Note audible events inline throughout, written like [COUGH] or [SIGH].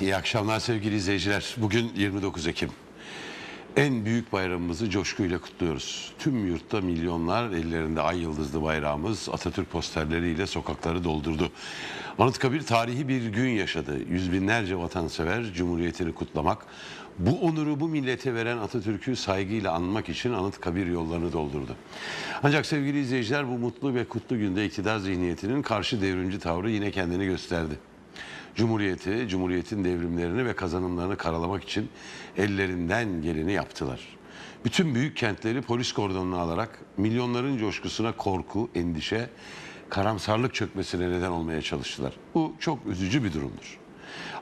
İyi akşamlar sevgili izleyiciler. Bugün 29 Ekim. En büyük bayramımızı coşkuyla kutluyoruz. Tüm yurtta milyonlar ellerinde ay yıldızlı bayrağımız Atatürk posterleriyle sokakları doldurdu. Anıtkabir tarihi bir gün yaşadı. Yüz binlerce vatansever Cumhuriyetini kutlamak, bu onuru bu millete veren Atatürk'ü saygıyla anmak için Anıtkabir yollarını doldurdu. Ancak sevgili izleyiciler bu mutlu ve kutlu günde iktidar zihniyetinin karşı devrimci tavrı yine kendini gösterdi. Cumhuriyeti, Cumhuriyet'in devrimlerini ve kazanımlarını karalamak için ellerinden geleni yaptılar. Bütün büyük kentleri polis kordonuna alarak milyonların coşkusuna korku, endişe, karamsarlık çökmesine neden olmaya çalıştılar. Bu çok üzücü bir durumdur.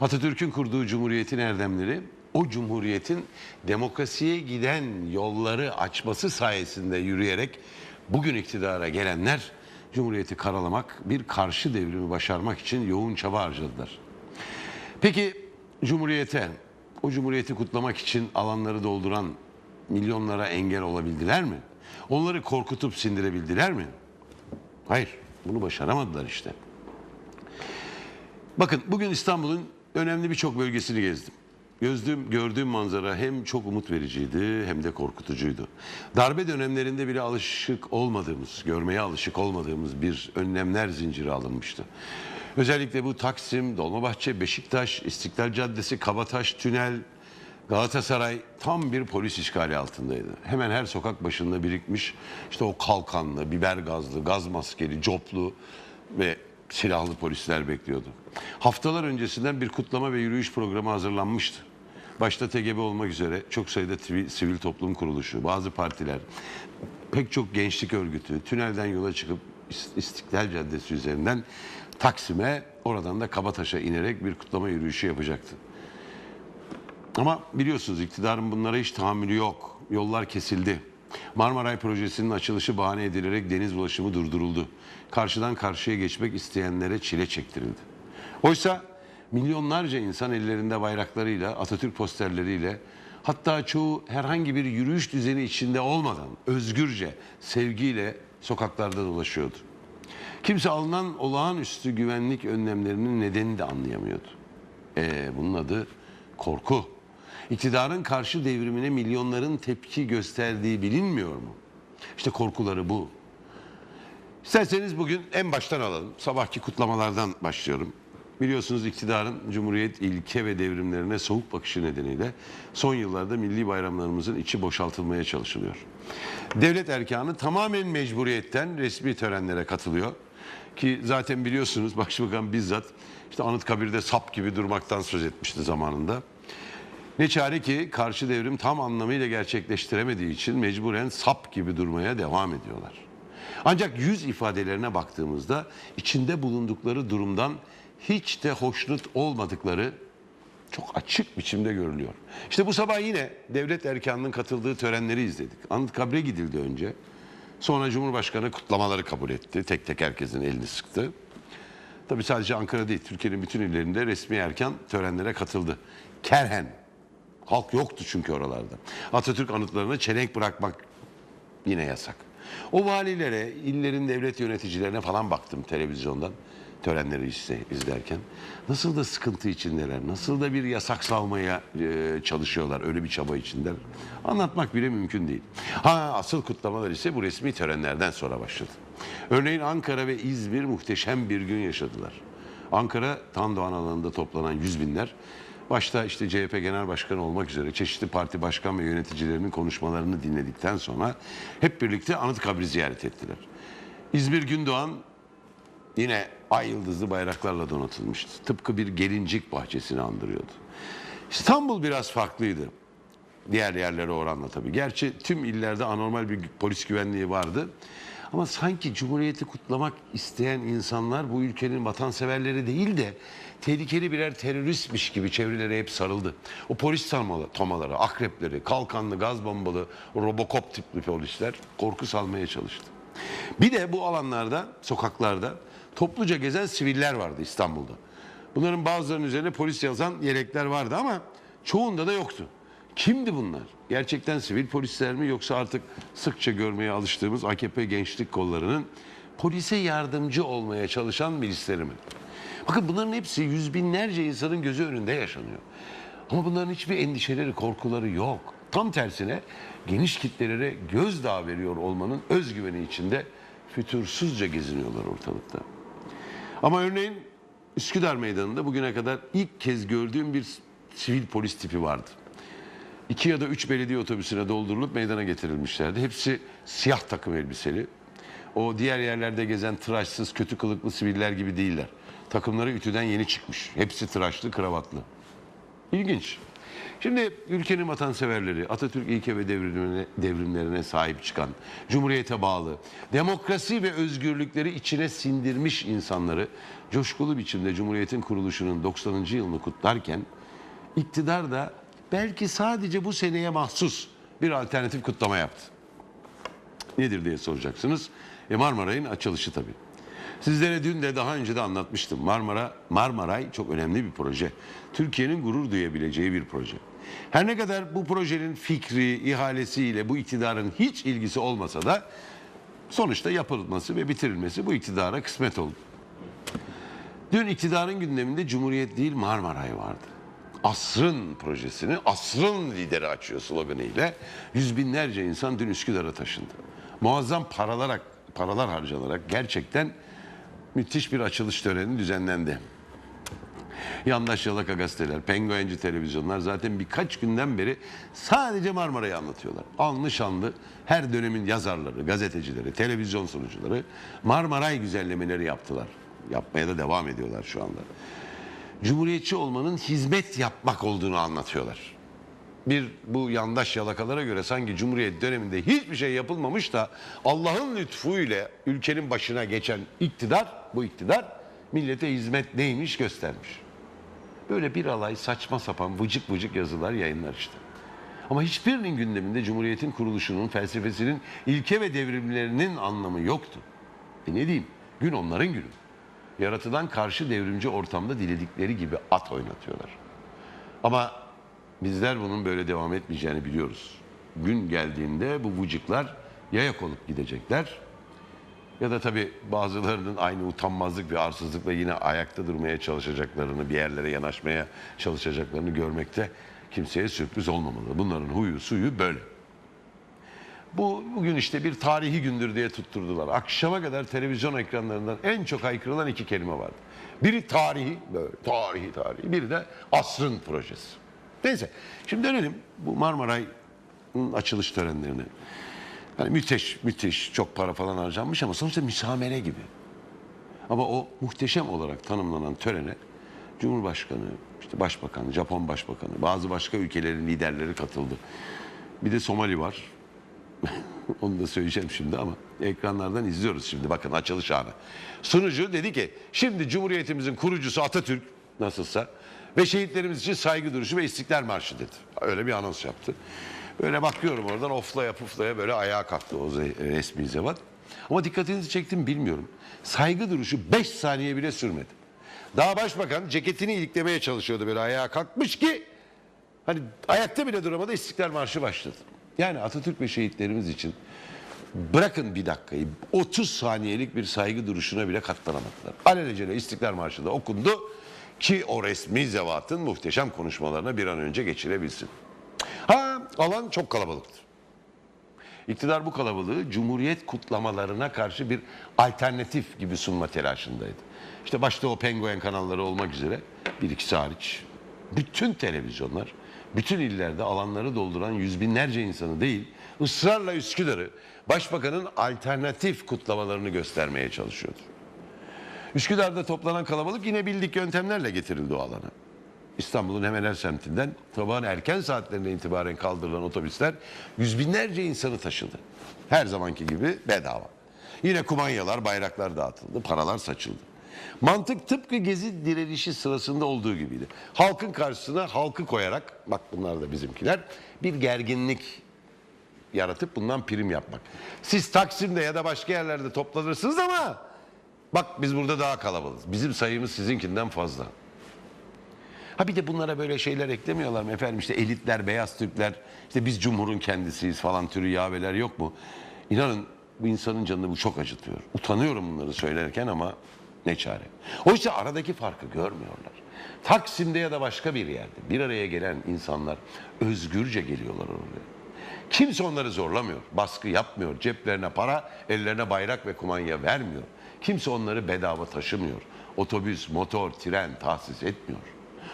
Atatürk'ün kurduğu Cumhuriyet'in erdemleri o Cumhuriyet'in demokrasiye giden yolları açması sayesinde yürüyerek bugün iktidara gelenler Cumhuriyeti karalamak, bir karşı devrimi başarmak için yoğun çaba harcadılar. Peki Cumhuriyete, o Cumhuriyeti kutlamak için alanları dolduran milyonlara engel olabildiler mi? Onları korkutup sindirebildiler mi? Hayır, bunu başaramadılar işte. Bakın bugün İstanbul'un önemli birçok bölgesini gezdim. Gördüğüm, gördüğüm manzara hem çok umut vericiydi hem de korkutucuydu. Darbe dönemlerinde bile alışık olmadığımız, görmeye alışık olmadığımız bir önlemler zinciri alınmıştı. Özellikle bu Taksim, Dolmabahçe, Beşiktaş, İstiklal Caddesi, Kabataş, Tünel, Galatasaray tam bir polis işgali altındaydı. Hemen her sokak başında birikmiş işte o kalkanlı, biber gazlı, gaz maskeli, coplu ve silahlı polisler bekliyordu. Haftalar öncesinden bir kutlama ve yürüyüş programı hazırlanmıştı. Başta TGB olmak üzere çok sayıda sivil toplum kuruluşu, bazı partiler, pek çok gençlik örgütü tünelden yola çıkıp İst- İstiklal Caddesi üzerinden Taksim'e, oradan da Kabataş'a inerek bir kutlama yürüyüşü yapacaktı. Ama biliyorsunuz iktidarın bunlara hiç tahammülü yok. Yollar kesildi. Marmaray projesinin açılışı bahane edilerek deniz ulaşımı durduruldu. Karşıdan karşıya geçmek isteyenlere çile çektirildi. Oysa milyonlarca insan ellerinde bayraklarıyla, Atatürk posterleriyle, hatta çoğu herhangi bir yürüyüş düzeni içinde olmadan özgürce, sevgiyle sokaklarda dolaşıyordu. Kimse alınan olağanüstü güvenlik önlemlerinin nedenini de anlayamıyordu. Ee, bunun adı korku. İktidarın karşı devrimine milyonların tepki gösterdiği bilinmiyor mu? İşte korkuları bu. İsterseniz bugün en baştan alalım. Sabahki kutlamalardan başlıyorum. Biliyorsunuz iktidarın Cumhuriyet ilke ve devrimlerine soğuk bakışı nedeniyle son yıllarda milli bayramlarımızın içi boşaltılmaya çalışılıyor. Devlet erkanı tamamen mecburiyetten resmi törenlere katılıyor. Ki zaten biliyorsunuz [LAUGHS] Başbakan bizzat işte Anıtkabir'de sap gibi durmaktan söz etmişti zamanında. Ne çare ki karşı devrim tam anlamıyla gerçekleştiremediği için mecburen sap gibi durmaya devam ediyorlar. Ancak yüz ifadelerine baktığımızda içinde bulundukları durumdan hiç de hoşnut olmadıkları çok açık biçimde görülüyor. İşte bu sabah yine devlet erkanının katıldığı törenleri izledik. Anıtkabir'e gidildi önce. Sonra Cumhurbaşkanı kutlamaları kabul etti. Tek tek herkesin elini sıktı. Tabii sadece Ankara değil, Türkiye'nin bütün illerinde resmi erken törenlere katıldı. Kerhen. Halk yoktu çünkü oralarda. Atatürk anıtlarına çelenk bırakmak yine yasak. O valilere, illerin devlet yöneticilerine falan baktım televizyondan törenleri izle- izlerken. Nasıl da sıkıntı içindeler, nasıl da bir yasak salmaya e, çalışıyorlar, öyle bir çaba içindeler. Anlatmak bile mümkün değil. Ha asıl kutlamalar ise bu resmi törenlerden sonra başladı. Örneğin Ankara ve İzmir muhteşem bir gün yaşadılar. Ankara Tandoğan alanında toplanan yüz binler başta işte CHP Genel Başkanı olmak üzere çeşitli parti başkan ve yöneticilerinin konuşmalarını dinledikten sonra hep birlikte Anıtkabir'i ziyaret ettiler. İzmir Gündoğan yine ay yıldızlı bayraklarla donatılmıştı. Tıpkı bir gelincik bahçesini andırıyordu. İstanbul biraz farklıydı. Diğer yerlere oranla tabii. Gerçi tüm illerde anormal bir polis güvenliği vardı. Ama sanki Cumhuriyeti kutlamak isteyen insanlar bu ülkenin vatanseverleri değil de tehlikeli birer teröristmiş gibi çevrelere hep sarıldı. O polis sarmalı, tomaları, akrepleri, kalkanlı, gaz bombalı, robokop tipli polisler korku salmaya çalıştı. Bir de bu alanlarda, sokaklarda topluca gezen siviller vardı İstanbul'da. Bunların bazılarının üzerine polis yazan yelekler vardı ama çoğunda da yoktu. Kimdi bunlar? Gerçekten sivil polisler mi yoksa artık sıkça görmeye alıştığımız AKP gençlik kollarının polise yardımcı olmaya çalışan milisleri mi? Bakın bunların hepsi yüz binlerce insanın gözü önünde yaşanıyor. Ama bunların hiçbir endişeleri, korkuları yok. Tam tersine geniş kitlelere gözdağı veriyor olmanın özgüveni içinde fütursuzca geziniyorlar ortalıkta. Ama örneğin Üsküdar Meydanı'nda bugüne kadar ilk kez gördüğüm bir sivil polis tipi vardı. İki ya da üç belediye otobüsüne doldurulup meydana getirilmişlerdi. Hepsi siyah takım elbiseli. O diğer yerlerde gezen tıraşsız, kötü kılıklı siviller gibi değiller. Takımları ütüden yeni çıkmış. Hepsi tıraşlı, kravatlı. İlginç. Şimdi ülkenin vatanseverleri, Atatürk ilke ve devrimlerine, devrimlerine sahip çıkan, cumhuriyete bağlı, demokrasi ve özgürlükleri içine sindirmiş insanları coşkulu biçimde Cumhuriyet'in kuruluşunun 90. yılını kutlarken iktidar da belki sadece bu seneye mahsus bir alternatif kutlama yaptı. Nedir diye soracaksınız. E Marmaray'ın açılışı tabii. Sizlere dün de daha önce de anlatmıştım. Marmara Marmaray çok önemli bir proje. Türkiye'nin gurur duyabileceği bir proje. Her ne kadar bu projenin fikri, ihalesiyle bu iktidarın hiç ilgisi olmasa da sonuçta yapılması ve bitirilmesi bu iktidara kısmet oldu. Dün iktidarın gündeminde Cumhuriyet değil Marmaray vardı. Asrın projesini asrın lideri açıyor sloganıyla yüz binlerce insan dün Üsküdar'a taşındı. Muazzam paralar, paralar harcanarak gerçekten müthiş bir açılış töreni düzenlendi. Yandaş yalaka gazeteler, penguenci televizyonlar zaten birkaç günden beri sadece Marmara'yı anlatıyorlar. Anlı şanlı her dönemin yazarları, gazetecileri, televizyon sunucuları Marmaray güzellemeleri yaptılar. Yapmaya da devam ediyorlar şu anda. Cumhuriyetçi olmanın hizmet yapmak olduğunu anlatıyorlar. Bir bu yandaş yalakalara göre sanki Cumhuriyet döneminde hiçbir şey yapılmamış da Allah'ın lütfuyla ülkenin başına geçen iktidar, bu iktidar millete hizmet neymiş göstermiş. Böyle bir alay saçma sapan vıcık vıcık yazılar yayınlar işte. Ama hiçbirinin gündeminde Cumhuriyet'in kuruluşunun, felsefesinin, ilke ve devrimlerinin anlamı yoktu. E ne diyeyim? Gün onların günü. Yaratılan karşı devrimci ortamda diledikleri gibi at oynatıyorlar. Ama bizler bunun böyle devam etmeyeceğini biliyoruz. Gün geldiğinde bu vıcıklar yayak olup gidecekler. Ya da tabii bazılarının aynı utanmazlık ve arsızlıkla yine ayakta durmaya çalışacaklarını, bir yerlere yanaşmaya çalışacaklarını görmekte kimseye sürpriz olmamalı. Bunların huyu suyu böyle. Bu bugün işte bir tarihi gündür diye tutturdular. Akşama kadar televizyon ekranlarından en çok haykırılan iki kelime vardı. Biri tarihi, böyle tarihi tarihi. Biri de asrın projesi. Neyse şimdi dönelim bu Marmaray'ın açılış törenlerine. Yani müthiş, müthiş, çok para falan harcanmış ama sonuçta müsamere gibi. Ama o muhteşem olarak tanımlanan törene Cumhurbaşkanı, işte Başbakan, Japon Başbakanı, bazı başka ülkelerin liderleri katıldı. Bir de Somali var. [LAUGHS] Onu da söyleyeceğim şimdi ama ekranlardan izliyoruz şimdi. Bakın açılış anı. Sunucu dedi ki şimdi Cumhuriyetimizin kurucusu Atatürk nasılsa ve şehitlerimiz için saygı duruşu ve istiklal marşı dedi. Öyle bir anons yaptı. Böyle bakıyorum oradan oflaya puflaya böyle ayağa kalktı o ze- resmi zevat. Ama dikkatinizi çektim bilmiyorum. Saygı duruşu 5 saniye bile sürmedi. Daha başbakan ceketini iliklemeye çalışıyordu böyle ayağa kalkmış ki Hani ayakta bile duramadı İstiklal Marşı başladı. Yani Atatürk ve şehitlerimiz için bırakın bir dakikayı 30 saniyelik bir saygı duruşuna bile katlanamadılar. Alelacele İstiklal Marşı da okundu ki o resmi zevatın muhteşem konuşmalarına bir an önce geçirebilsin. Ha alan çok kalabalıktı. İktidar bu kalabalığı Cumhuriyet kutlamalarına karşı bir alternatif gibi sunma telaşındaydı. İşte başta o penguen kanalları olmak üzere bir ikisi hariç bütün televizyonlar, bütün illerde alanları dolduran yüz binlerce insanı değil, ısrarla Üsküdar'ı başbakanın alternatif kutlamalarını göstermeye çalışıyordu. Üsküdar'da toplanan kalabalık yine bildik yöntemlerle getirildi o alana. İstanbul'un hemen her semtinden sabahın erken saatlerine itibaren kaldırılan otobüsler yüz binlerce insanı taşıdı. Her zamanki gibi bedava. Yine kumanyalar, bayraklar dağıtıldı, paralar saçıldı. Mantık tıpkı gezi direnişi sırasında olduğu gibiydi. Halkın karşısına halkı koyarak, bak bunlar da bizimkiler, bir gerginlik yaratıp bundan prim yapmak. Siz Taksim'de ya da başka yerlerde toplanırsınız ama bak biz burada daha kalabalığız. Bizim sayımız sizinkinden fazla. Ha bir de bunlara böyle şeyler eklemiyorlar mı efendim işte elitler, beyaz Türkler, işte biz cumhurun kendisiyiz falan türü yaveler yok mu? İnanın bu insanın canını bu çok acıtıyor. Utanıyorum bunları söylerken ama ne çare. Oysa aradaki farkı görmüyorlar. Taksim'de ya da başka bir yerde bir araya gelen insanlar özgürce geliyorlar oraya. Kimse onları zorlamıyor, baskı yapmıyor, ceplerine para, ellerine bayrak ve kumanya vermiyor. Kimse onları bedava taşımıyor. Otobüs, motor, tren tahsis etmiyor.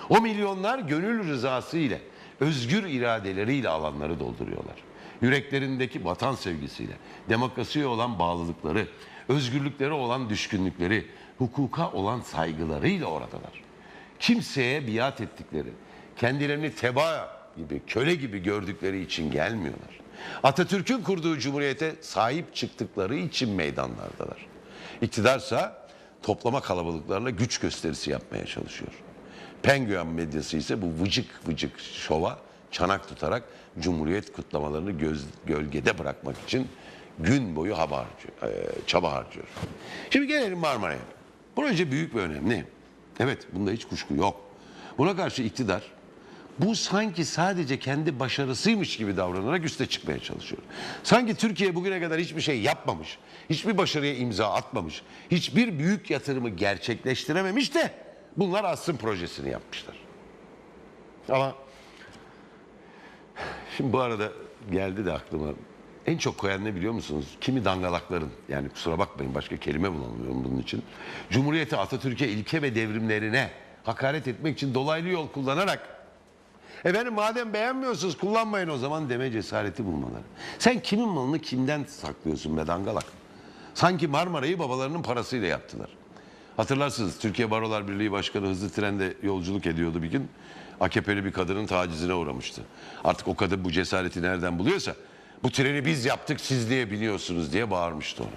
O milyonlar gönül rızası ile, özgür iradeleriyle alanları dolduruyorlar. Yüreklerindeki vatan sevgisiyle, demokrasiye olan bağlılıkları, özgürlüklere olan düşkünlükleri, hukuka olan saygılarıyla oradalar. Kimseye biat ettikleri, kendilerini teba gibi, köle gibi gördükleri için gelmiyorlar. Atatürk'ün kurduğu cumhuriyete sahip çıktıkları için meydanlardalar. İktidarsa toplama kalabalıklarla güç gösterisi yapmaya çalışıyor. Penguen medyası ise bu vıcık vıcık şova çanak tutarak Cumhuriyet kutlamalarını göz, gölgede bırakmak için gün boyu hava harcıyor, e, çaba harcıyor. Şimdi gelelim Marmara'ya. Proje büyük ve önemli. Evet bunda hiç kuşku yok. Buna karşı iktidar bu sanki sadece kendi başarısıymış gibi davranarak üste çıkmaya çalışıyor. Sanki Türkiye bugüne kadar hiçbir şey yapmamış, hiçbir başarıya imza atmamış, hiçbir büyük yatırımı gerçekleştirememiş de bunlar asrın projesini yapmışlar. Ama şimdi bu arada geldi de aklıma en çok koyan ne biliyor musunuz? Kimi dangalakların yani kusura bakmayın başka kelime bulamıyorum bunun için. Cumhuriyete, Atatürk'e, ilke ve devrimlerine hakaret etmek için dolaylı yol kullanarak Efendim madem beğenmiyorsunuz kullanmayın o zaman deme cesareti bulmaları. Sen kimin malını kimden saklıyorsun be dangalak? Sanki Marmara'yı babalarının parasıyla yaptılar. Hatırlarsınız Türkiye Barolar Birliği Başkanı hızlı trende yolculuk ediyordu bir gün. AKP'li bir kadının tacizine uğramıştı. Artık o kadın bu cesareti nereden buluyorsa bu treni biz yaptık siz diye biniyorsunuz diye bağırmıştı ona.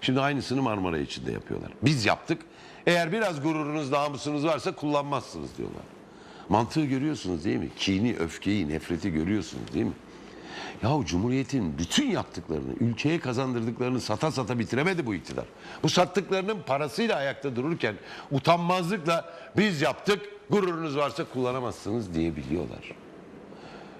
Şimdi aynısını Marmara için de yapıyorlar. Biz yaptık. Eğer biraz gururunuz, namusunuz varsa kullanmazsınız diyorlar. Mantığı görüyorsunuz değil mi? Kini, öfkeyi, nefreti görüyorsunuz değil mi? Yahu Cumhuriyet'in bütün yaptıklarını, ülkeye kazandırdıklarını sata sata bitiremedi bu iktidar. Bu sattıklarının parasıyla ayakta dururken utanmazlıkla biz yaptık, gururunuz varsa kullanamazsınız diyebiliyorlar.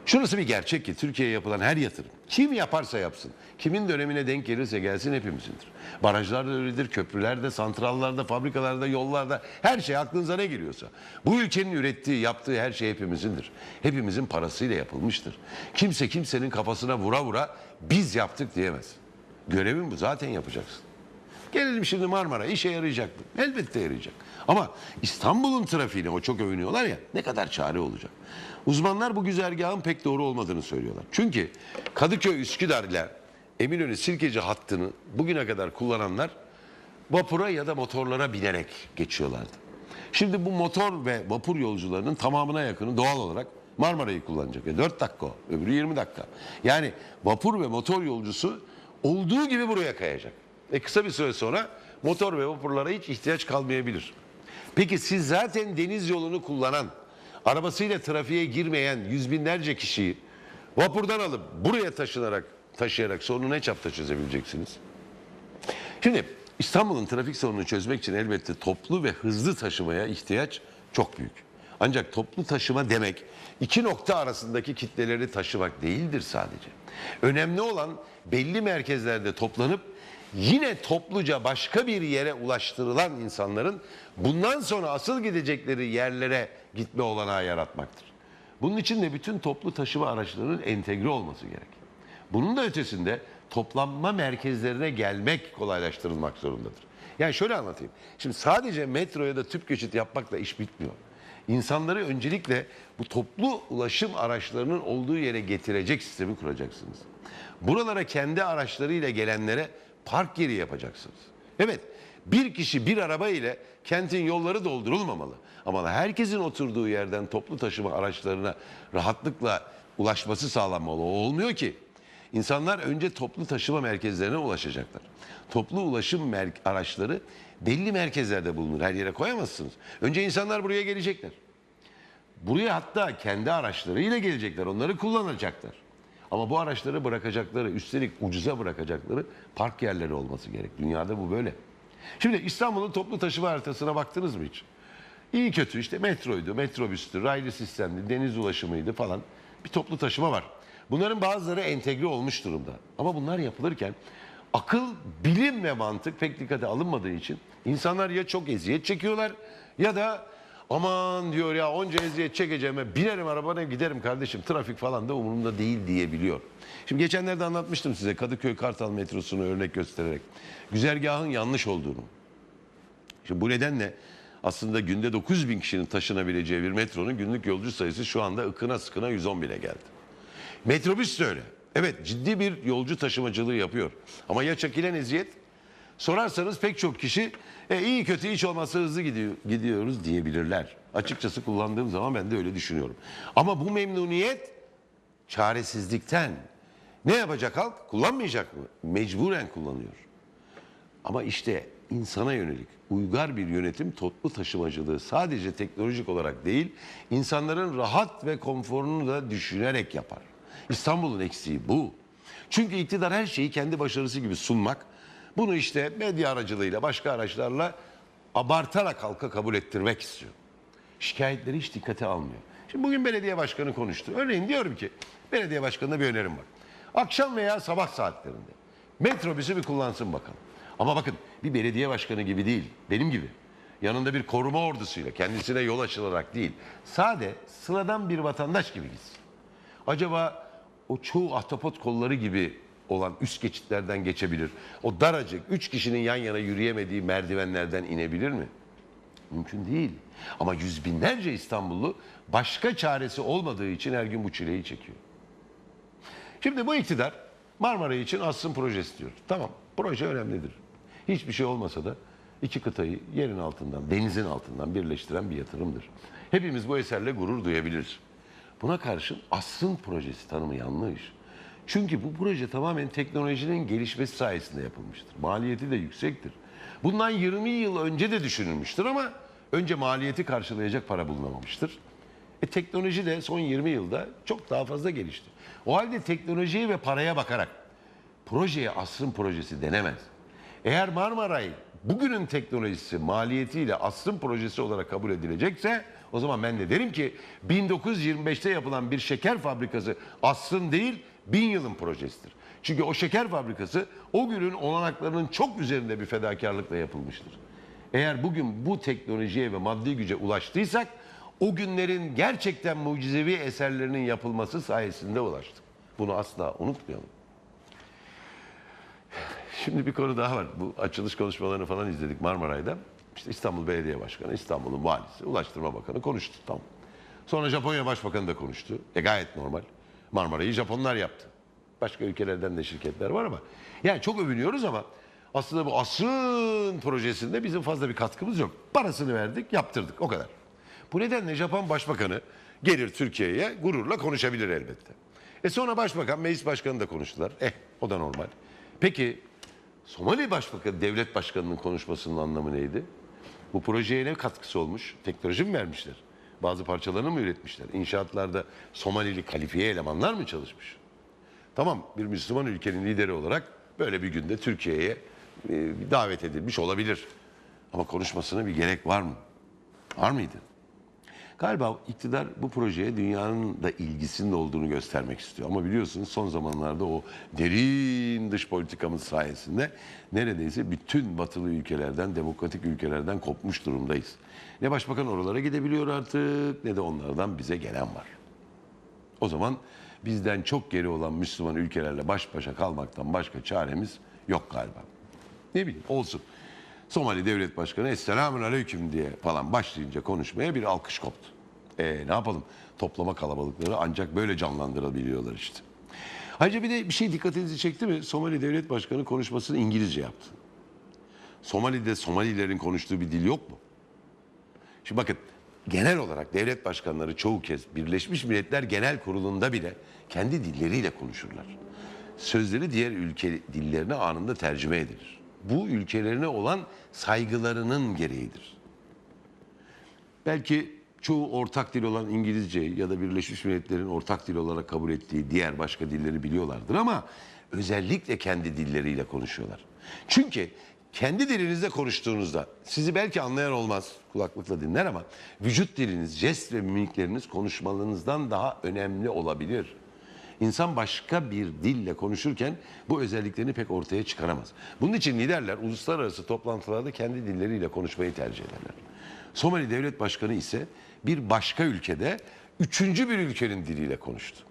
Şurası bir gerçek ki Türkiye'ye yapılan her yatırım kim yaparsa yapsın, kimin dönemine denk gelirse gelsin hepimizindir. Barajlar da öyledir, köprülerde, santrallarda, fabrikalarda, yollarda her şey aklınıza ne giriyorsa. Bu ülkenin ürettiği, yaptığı her şey hepimizindir. Hepimizin parasıyla yapılmıştır. Kimse kimsenin kafasına vura vura biz yaptık diyemez. Görevin bu zaten yapacaksın. Gelelim şimdi Marmara işe yarayacak mı? Elbette yarayacak. Ama İstanbul'un trafiğine o çok övünüyorlar ya ne kadar çare olacak? Uzmanlar bu güzergahın pek doğru olmadığını söylüyorlar. Çünkü Kadıköy Üsküdar ile Eminönü Sirkeci hattını bugüne kadar kullananlar vapura ya da motorlara binerek geçiyorlardı. Şimdi bu motor ve vapur yolcularının tamamına yakını doğal olarak Marmara'yı kullanacak. E 4 dakika o, öbürü 20 dakika. Yani vapur ve motor yolcusu olduğu gibi buraya kayacak. E kısa bir süre sonra motor ve vapurlara hiç ihtiyaç kalmayabilir. Peki siz zaten deniz yolunu kullanan, arabasıyla trafiğe girmeyen yüz binlerce kişiyi vapurdan alıp buraya taşınarak taşıyarak sorunu ne çapta çözebileceksiniz? Şimdi İstanbul'un trafik sorununu çözmek için elbette toplu ve hızlı taşımaya ihtiyaç çok büyük. Ancak toplu taşıma demek iki nokta arasındaki kitleleri taşımak değildir sadece. Önemli olan belli merkezlerde toplanıp yine topluca başka bir yere ulaştırılan insanların bundan sonra asıl gidecekleri yerlere gitme olanağı yaratmaktır. Bunun için de bütün toplu taşıma araçlarının entegre olması gerek. Bunun da ötesinde toplanma merkezlerine gelmek kolaylaştırılmak zorundadır. Yani şöyle anlatayım. Şimdi sadece metro ya da tüp geçit yapmakla iş bitmiyor. İnsanları öncelikle bu toplu ulaşım araçlarının olduğu yere getirecek sistemi kuracaksınız. Buralara kendi araçlarıyla gelenlere park yeri yapacaksınız. Evet, bir kişi bir araba ile kentin yolları doldurulmamalı. Ama herkesin oturduğu yerden toplu taşıma araçlarına rahatlıkla ulaşması sağlanmalı. O olmuyor ki. İnsanlar önce toplu taşıma merkezlerine ulaşacaklar. Toplu ulaşım araçları belli merkezlerde bulunur. Her yere koyamazsınız. Önce insanlar buraya gelecekler. Buraya hatta kendi araçlarıyla gelecekler. Onları kullanacaklar. Ama bu araçları bırakacakları, üstelik ucuza bırakacakları park yerleri olması gerek. Dünyada bu böyle. Şimdi İstanbul'un toplu taşıma haritasına baktınız mı hiç? İyi kötü işte metroydu, metrobüstü, raylı sistemdi, deniz ulaşımıydı falan. Bir toplu taşıma var. Bunların bazıları entegre olmuş durumda. Ama bunlar yapılırken akıl, bilim ve mantık pek dikkate alınmadığı için insanlar ya çok eziyet çekiyorlar ya da aman diyor ya onca eziyet çekeceğime binerim arabana giderim kardeşim trafik falan da umurumda değil diyebiliyor. Şimdi geçenlerde anlatmıştım size Kadıköy Kartal metrosunu örnek göstererek güzergahın yanlış olduğunu. Şimdi bu nedenle aslında günde 9 bin kişinin taşınabileceği bir metronun günlük yolcu sayısı şu anda ıkına sıkına 110 bine geldi. Metrobüs de öyle. Evet ciddi bir yolcu taşımacılığı yapıyor. Ama ya çekilen eziyet? Sorarsanız pek çok kişi e, iyi kötü hiç olmazsa hızlı gidiyor, gidiyoruz diyebilirler. Açıkçası kullandığım zaman ben de öyle düşünüyorum. Ama bu memnuniyet çaresizlikten. Ne yapacak halk? Kullanmayacak mı? Mecburen kullanıyor. Ama işte insana yönelik uygar bir yönetim toplu taşımacılığı sadece teknolojik olarak değil, insanların rahat ve konforunu da düşünerek yapar. İstanbul'un eksiği bu. Çünkü iktidar her şeyi kendi başarısı gibi sunmak, bunu işte medya aracılığıyla, başka araçlarla abartarak halka kabul ettirmek istiyor. Şikayetleri hiç dikkate almıyor. Şimdi bugün belediye başkanı konuştu. Örneğin diyorum ki belediye başkanına bir önerim var. Akşam veya sabah saatlerinde metrobüsü bir kullansın bakalım. Ama bakın bir belediye başkanı gibi değil, benim gibi. Yanında bir koruma ordusuyla kendisine yol açılarak değil. Sade, sıradan bir vatandaş gibi gitsin. Acaba o çoğu ahtapot kolları gibi olan üst geçitlerden geçebilir. O daracık, üç kişinin yan yana yürüyemediği merdivenlerden inebilir mi? Mümkün değil. Ama yüz binlerce İstanbullu başka çaresi olmadığı için her gün bu çileyi çekiyor. Şimdi bu iktidar Marmara için asrın projesi diyor. Tamam proje önemlidir. Hiçbir şey olmasa da iki kıtayı yerin altından, denizin altından birleştiren bir yatırımdır. Hepimiz bu eserle gurur duyabiliriz. Buna karşın asrın projesi tanımı yanlış. Çünkü bu proje tamamen teknolojinin gelişmesi sayesinde yapılmıştır. Maliyeti de yüksektir. Bundan 20 yıl önce de düşünülmüştür ama önce maliyeti karşılayacak para bulunamamıştır. E, teknoloji de son 20 yılda çok daha fazla gelişti. O halde teknolojiye ve paraya bakarak projeye asrın projesi denemez. Eğer Marmaray bugünün teknolojisi maliyetiyle asrın projesi olarak kabul edilecekse o zaman ben de derim ki 1925'te yapılan bir şeker fabrikası asrın değil bin yılın projesidir. Çünkü o şeker fabrikası o günün olanaklarının çok üzerinde bir fedakarlıkla yapılmıştır. Eğer bugün bu teknolojiye ve maddi güce ulaştıysak o günlerin gerçekten mucizevi eserlerinin yapılması sayesinde ulaştık. Bunu asla unutmayalım. Şimdi bir konu daha var. Bu açılış konuşmalarını falan izledik Marmaray'da. İşte İstanbul Belediye Başkanı, İstanbul'un valisi, Ulaştırma Bakanı konuştu. Tamam. Sonra Japonya Başbakanı da konuştu. E gayet normal. Marmaray'ı Japonlar yaptı. Başka ülkelerden de şirketler var ama. Yani çok övünüyoruz ama aslında bu asrın projesinde bizim fazla bir katkımız yok. Parasını verdik, yaptırdık o kadar. Bu nedenle Japon Başbakanı gelir Türkiye'ye gururla konuşabilir elbette. E sonra Başbakan, Meclis Başkanı da konuştular. Eh o da normal. Peki Somali Başbakanı, Devlet Başkanı'nın konuşmasının anlamı neydi? Bu projeye ne katkısı olmuş? Teknoloji mi vermişler? Bazı parçalarını mı üretmişler? İnşaatlarda Somalili kalifiye elemanlar mı çalışmış? Tamam bir Müslüman ülkenin lideri olarak böyle bir günde Türkiye'ye e, davet edilmiş olabilir. Ama konuşmasına bir gerek var mı? Var mıydı? Galiba iktidar bu projeye dünyanın da ilgisinin olduğunu göstermek istiyor. Ama biliyorsunuz son zamanlarda o derin dış politikamız sayesinde neredeyse bütün batılı ülkelerden, demokratik ülkelerden kopmuş durumdayız. Ne başbakan oralara gidebiliyor artık ne de onlardan bize gelen var. O zaman bizden çok geri olan Müslüman ülkelerle baş başa kalmaktan başka çaremiz yok galiba. Ne bileyim olsun. Somali Devlet Başkanı Esselamun Aleyküm diye falan başlayınca konuşmaya bir alkış koptu. E ne yapalım? Toplama kalabalıkları ancak böyle canlandırabiliyorlar işte. Ayrıca bir de bir şey dikkatinizi çekti mi? Somali Devlet Başkanı konuşmasını İngilizce yaptı. Somali'de Somalilerin konuştuğu bir dil yok mu? Şimdi bakın genel olarak devlet başkanları çoğu kez Birleşmiş Milletler Genel Kurulu'nda bile kendi dilleriyle konuşurlar. Sözleri diğer ülke dillerine anında tercüme edilir. Bu ülkelerine olan saygılarının gereğidir. Belki çoğu ortak dil olan İngilizce ya da Birleşmiş Milletler'in ortak dil olarak kabul ettiği diğer başka dilleri biliyorlardır ama özellikle kendi dilleriyle konuşuyorlar. Çünkü kendi dilinizde konuştuğunuzda sizi belki anlayan olmaz kulaklıkla dinler ama vücut diliniz, jest ve mimikleriniz konuşmalarınızdan daha önemli olabilir. İnsan başka bir dille konuşurken bu özelliklerini pek ortaya çıkaramaz. Bunun için liderler uluslararası toplantılarda kendi dilleriyle konuşmayı tercih ederler. Somali Devlet Başkanı ise bir başka ülkede üçüncü bir ülkenin diliyle konuştu.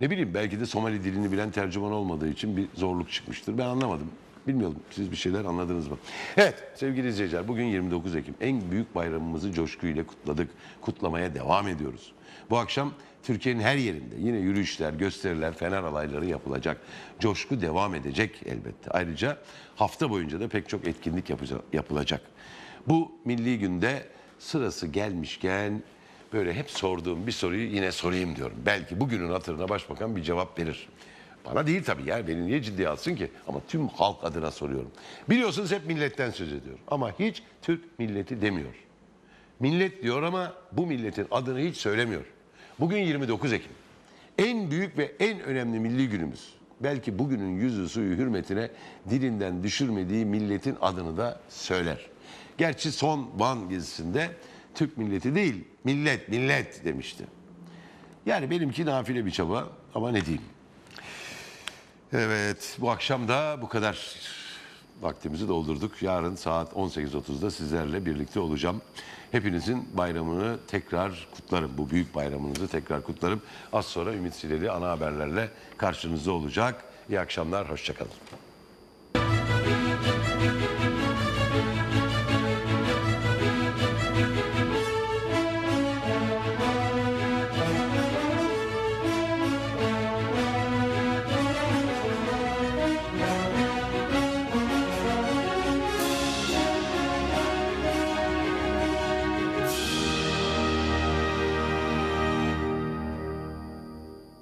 Ne bileyim belki de Somali dilini bilen tercüman olmadığı için bir zorluk çıkmıştır. Ben anlamadım. Bilmiyorum siz bir şeyler anladınız mı? Evet sevgili izleyiciler bugün 29 Ekim. En büyük bayramımızı coşkuyla kutladık. Kutlamaya devam ediyoruz. Bu akşam Türkiye'nin her yerinde yine yürüyüşler, gösteriler, fener alayları yapılacak. Coşku devam edecek elbette. Ayrıca hafta boyunca da pek çok etkinlik yapılacak. Bu milli günde sırası gelmişken böyle hep sorduğum bir soruyu yine sorayım diyorum. Belki bugünün hatırına başbakan bir cevap verir. Bana değil tabii ya beni niye ciddiye alsın ki ama tüm halk adına soruyorum. Biliyorsunuz hep milletten söz ediyor ama hiç Türk milleti demiyor. Millet diyor ama bu milletin adını hiç söylemiyor. Bugün 29 Ekim. En büyük ve en önemli milli günümüz. Belki bugünün yüzü suyu hürmetine dilinden düşürmediği milletin adını da söyler. Gerçi son Van gezisinde Türk milleti değil, millet, millet demişti. Yani benimki nafile bir çaba ama ne diyeyim. Evet, bu akşam da bu kadar vaktimizi doldurduk. Yarın saat 18.30'da sizlerle birlikte olacağım. Hepinizin bayramını tekrar kutlarım. Bu büyük bayramınızı tekrar kutlarım. Az sonra Ümit Sileli ana haberlerle karşınızda olacak. İyi akşamlar, hoşçakalın.